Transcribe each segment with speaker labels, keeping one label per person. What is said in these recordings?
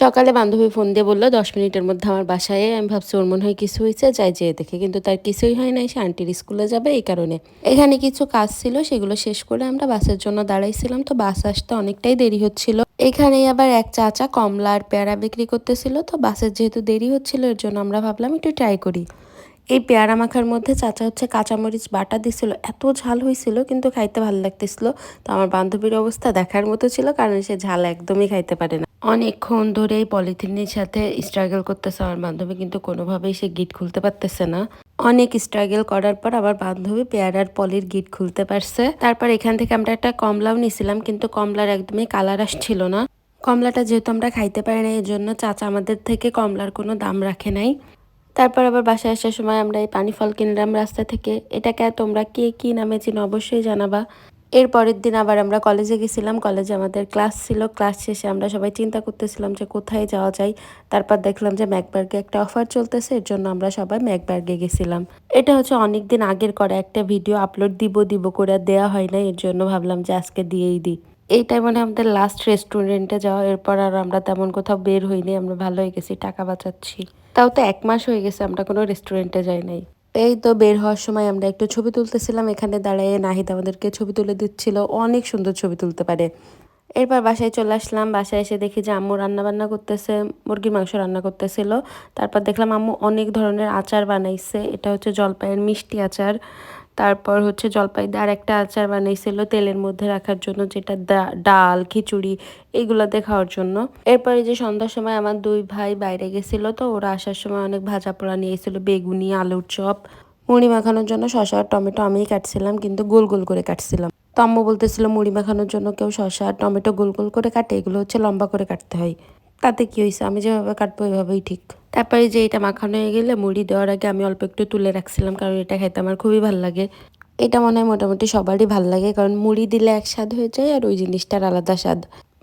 Speaker 1: সকালে বান্ধবী ফোন দিয়ে বলল, দশ মিনিটের মধ্যে আমার বাসায় আমি ভাবছি, ওর মনে হয় কিছু হয়েছে, যাই যেয়ে দেখে। কিন্তু তার কিছুই হয় নাই, সে আন্টির স্কুলে যাবে এই কারণে। এখানে কিছু কাজ ছিল, সেগুলো শেষ করে আমরা বাসের জন্য দাঁড়াইছিলাম। তো বাস আসতে অনেকটাই দেরি হচ্ছিল। এখানেই আবার এক চাচা কমলা আর পেয়ারা বিক্রি করতেছিল। তো বাসের যেহেতু দেরি হচ্ছিল, এর জন্য আমরা ভাবলাম, একটু ট্রাই করি। এই পেয়ারা মাখার মধ্যে চাচা হচ্ছে কাঁচামরিচ, বাটা দিছিল। এত ঝাল হয়েছিল, কিন্তু খাইতে ভালো লাগতেছিল। তো আমার বান্ধবীর অবস্থা দেখার মতো ছিল, কারণ সে ঝাল একদমই খাইতে পারে না। অনেকক্ষণ ধরে এই পলিথিনের সাথে স্ট্রাগল করতেছে আমার বান্ধবী, কিন্তু কোনোভাবেই সে গিট খুলতে পারতেছে না। অনেক স্ট্রাগল করার পর আবার বান্ধবী পেয়ারার পলির গিট খুলতে পারছে। তারপর এখান থেকে আমরা একটা কমলাও নিছিলাম কিন্তু কমলার একদমই কালার আসছিল না। কমলাটা যেহেতু আমরা খাইতে পারি না এই জন্য চাচা আমাদের থেকে কমলার কোনো দাম রাখে নাই। তারপর আবার বাসায় আসার সময় আমরা এই পানি ফল কিনলাম রাস্তা থেকে। এটাকে তোমরা কে কি নামে চিনো অবশ্যই জানাবা। এর পরের দিন আবার আমরা কলেজে গেছিলাম। কলেজে আমাদের ক্লাস ছিল। ক্লাস শেষে আমরা সবাই চিন্তা করতেছিলাম যে কোথায় যাওয়া যায়। তারপর দেখলাম যে ম্যাকবার্গে একটা অফার চলতেছে। এর জন্য আমরা সবাই ম্যাকবার্গে গেছিলাম। এটা হচ্ছে অনেক দিন আগের করা একটা ভিডিও আপলোড দিব দিব করে দেওয়া হয় না। এর জন্য ভাবলাম যে আজকে দিয়েই দিই। এইটাই মানে আমাদের লাস্ট রেস্টুরেন্টে যাওয়া। এরপর আর আমরা তেমন কোথাও বের হইনি। আমরা ভালো হয়ে গেছি, টাকা বাঁচাচ্ছি। তাও তো এক মাস হয়ে গেছে, আমরা কোনো রেস্টুরেন্টে যাই নাই। এই তো বের হওয়ার সময় আমরা একটু ছবি তুলতেছিলাম, এখানে দাঁড়িয়ে নাহিদ আমাদেরকে ছবি তুলে দিচ্ছিল, অনেক সুন্দর ছবি তুলতে পারে। এরপর বাসায় চলে আসলাম, বাসায় এসে দেখি যে আম্মু রান্না বান্না করতেছে, মুরগির মাংস রান্না করতেছিল। তারপর দেখলাম আম্মু অনেক ধরনের আচার বানাইছে, এটা হচ্ছে জলপাইয়ের মিষ্টি আচার। তারপর হচ্ছে জলপাই দিয়ে আর একটা আচার বানাইছিল তেলের মধ্যে রাখার জন্য, যেটা ডাল, খিচুড়ি, এইগুলোতে খাওয়ার জন্য। এরপরে যে সন্ধ্যার সময় আমার দুই ভাই বাইরে গেছিল, তো ওরা আসার সময় অনেক ভাজা পোড়া নিয়ে এসেছিল, বেগুনি, আলুর চপ। মুড়ি মাখানোর জন্য শশা আর টমেটো আমিই কাটছিলাম, কিন্তু গোল গোল করে কাটছিলাম। তো আম্মু বলতেছিল, মুড়ি মাখানোর জন্য কেউ শশা আর টমেটো গোল গোল করে কাটে, এগুলো হচ্ছে লম্বা করে কাটতে হয়। তাতে কি হয়েছে? আমি যেভাবে কাটবো ওইভাবেই ঠিক। তারপরে যে এটা মাখানো হয়ে গেলে মুড়ি দেওয়ার আগে আমি অল্প একটু তুলে রাখছিলাম কারণ এটা খেতে আমার খুবই ভালো লাগে। এটা মনে হয় মোটামুটি সবারই ভালো লাগে কারণ মুড়ি দিলে এক স্বাদ হয়ে যায় আর ওই জিনিসটার আলাদা স্বাদ।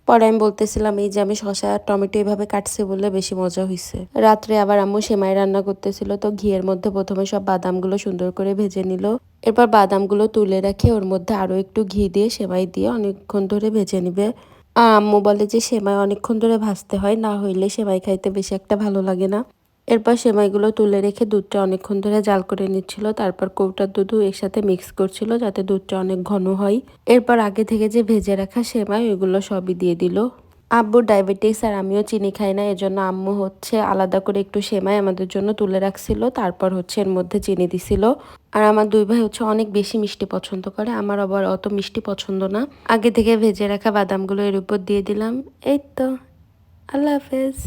Speaker 1: পরে আমি বলতেছিলাম, এই যে আমি শশা আর টমেটো এভাবে কাটছি বলে বেশি মজা হয়েছে রাত্রে আবার আম্মু সেমাই রান্না করতেছিল, তো ঘিয়ের মধ্যে প্রথমে সব বাদামগুলো সুন্দর করে ভেজে নিল। এরপর বাদামগুলো তুলে রেখে, ওর মধ্যে আরও একটু ঘি দিয়ে সেমাই দিয়ে অনেকক্ষণ ধরে ভেজে নিবে। আম্মু বলে যে সেমাই অনেকক্ষণ ধরে ভাজতে হয়, না হইলে সেমাই খাইতে বেশি একটা ভালো লাগে না। এরপর সেমাইগুলো তুলে রেখে দুধটা অনেকক্ষণ ধরে জাল করে নিচ্ছিল, তারপর কৌটার দুধও এর সাথে মিক্স করছিল যাতে দুধটা অনেক ঘন হয়। এরপর আগে থেকে যে ভেজে রাখা সেমাই, ওইগুলো সবই দিয়ে দিল। আব্বুর ডায়াবেটিস আর আমিও চিনি খাই না, এজন্য আম্মু হচ্ছে আলাদা করে একটু সেমাই আমাদের জন্য তুলে রাখছিল, তারপর হচ্ছে এর মধ্যে চিনি দিছিল। আর আমার দুই ভাই হচ্ছে অনেক বেশি মিষ্টি পছন্দ করে, আমার আবার অত মিষ্টি পছন্দ না। আগে থেকে ভেজে রাখা বাদামগুলো এর উপর দিয়ে দিলাম। এই তো, আল্লাহ হাফেজ।